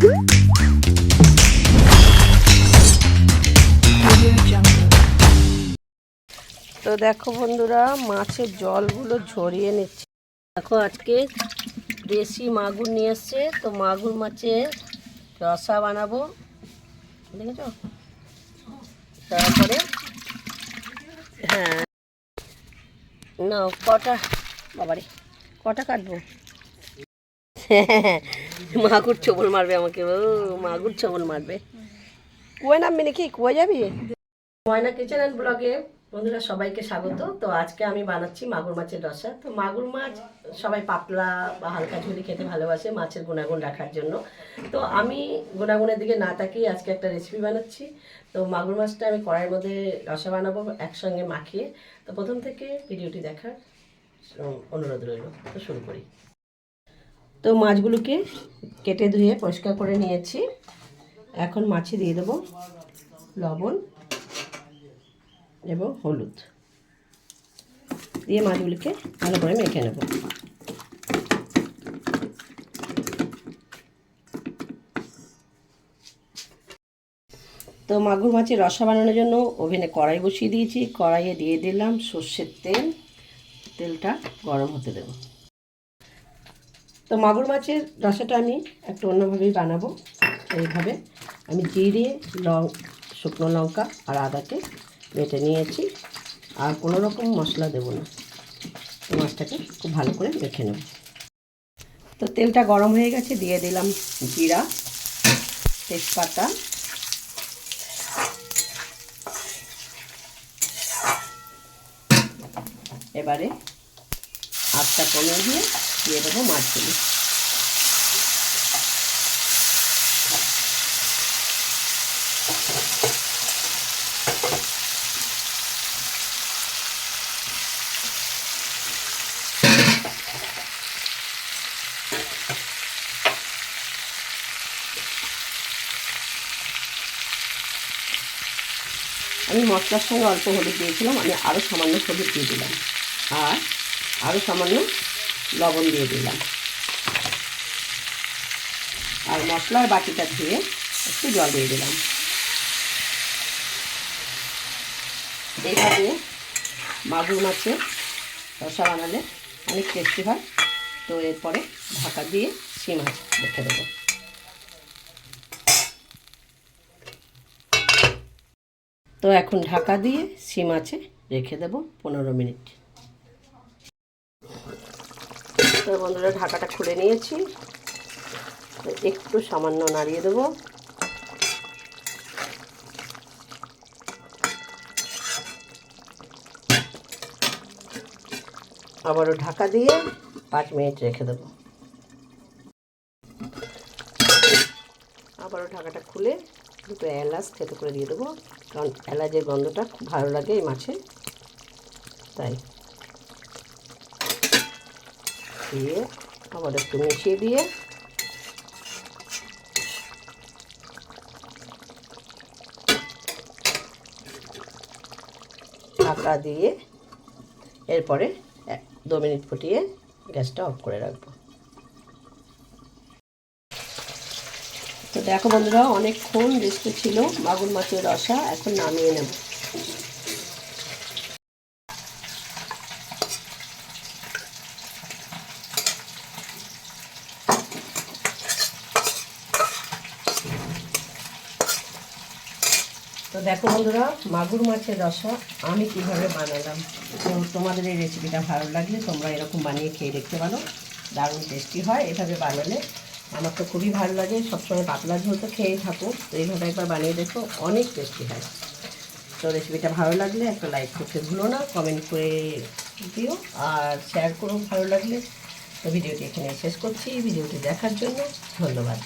তো দেখো বন্ধুরা, মাছের জলগুলো ঝরিয়ে নিচ্ছে। দেখো আজকে দেশি মাগুর নিয়ে এসছে, তো মাগুর মাছের রসা বানাবো। দেখেছ? তারপরে হ্যাঁ। না কটা বাবারে, কটা কাটবো? মাগুর ছবল মারবে আমাকে, ও, মাগুর ছবল মারবে। কুয়ে নামবি নাকি কুয়ে যাবি? ময়না কিচেন অ্যান্ড ব্লগে বন্ধুরা সবাইকে স্বাগত। তো আজকে আমি বানাচ্ছি মাগুর মাছের রসা। তো মাগুর মাছ সবাই পাতলা বা হালকা ঝুলি খেতে ভালোবাসে মাছের গুণাগুণ রাখার জন্য। তো আমি গুণাগুণের দিকে না তাকিয়ে আজকে একটা রেসিপি বানাচ্ছি। তো মাগুর মাছটা আমি কড়াইয়ের মধ্যে রসা বানাবো একসঙ্গে মাখিয়ে। তো প্রথম থেকে ভিডিওটি দেখার অনুরোধ রইল। তো শুরু করি। তো মাছগুলোকে কেটে ধুয়ে পরিষ্কার করে নিয়েছি। এখন মাছে দিয়ে দেবো লবণ এবং হলুদ। দিয়ে মাছগুলিকে ভালো করে মেখে নেব। তো মাগুর মাছের রসা বানানোর জন্য ওভেনে কড়াই বসিয়ে দিয়েছি। কড়াইয়ে দিয়ে দিলাম সর্ষের তেল। তেলটা গরম হতে দেব। তো মাগুর মাছের রসাটা আমি একটু অন্যভাবেই বানাবো। এইভাবে আমি জিরে, লং, শুকনো লঙ্কা আর আদাকে বেটে নিয়েছি। আর কোনো রকম মশলা দেবো না। মাছটাকে খুব ভালো করে মেখে নেব। তো তেলটা গরম হয়ে গেছে, দিয়ে দিলাম জিরা, তেজপাতা। এবারে আটটা কমিয়ে দিয়ে দিয়ে দেবো মাছগুলি। আমি মশলার সঙ্গে অল্প হলুদ দিয়েছিলাম, আমি আরও সামান্য হলুদ দিয়ে দিলাম। আর আরও সামান্য লবণ দিয়ে দিলাম। আর মশলার বাটিটা ধুয়ে একটু জল দিয়ে দিলাম। এইভাবে মাগুর মাছের রসা বানালে অনেক টেস্টি হয়। তো এরপরে ঢাকা দিয়ে সি মাছ রেখে দেবো। তো এখন ঢাকা দিয়ে সিম আছে রেখে দেব পনেরো মিনিট। তো বন্ধুরা, ঢাকাটা খুলে নিয়েছি। একটু সামান্য নাড়িয়ে দেবো। আবারও ঢাকা দিয়ে পাঁচ মিনিট রেখে দেবো। আবারও ঢাকাটা খুলে দুটো এলাচ থেতো করে দিয়ে দেবো, কারণ এলাচের গন্ধটা খুব ভালো লাগে এই মাছে। তাই। দিয়ে আবার একটু মিশিয়ে দিয়ে ঢাকা দিয়ে এরপরে দু মিনিট ফুটিয়ে গ্যাসটা অফ করে রাখব। তো দেখো বন্ধুরা, অনেকক্ষণ রেস্টে ছিল, মাগুর মাছের রসা, এখন নামিয়ে নেব। তো দেখো বন্ধুরা, মাগুর মাছের রসা আমি কীভাবে বানালাম। তো তোমাদের এই রেসিপিটা ভালো লাগলে তোমরা এরকম বানিয়ে খেয়ে দেখতে পারো। দারুণ টেস্টি হয় এভাবে বানালে। আমার তো খুবই ভালো লাগে, সবসময় পাতলা ঝোল তো খেয়েই থাকো। তো এইভাবে একবার বানিয়ে দেখো, অনেক টেস্টি হয়। তো রেসিপিটা ভালো লাগলে একটা লাইক করতে ভুলো না কমেন্ট করে দিও। আর শেয়ার করো ভালো লাগলে। তো ভিডিওটি এখানে শেষ করছি, ভিডিওটি দেখার জন্য ধন্যবাদ।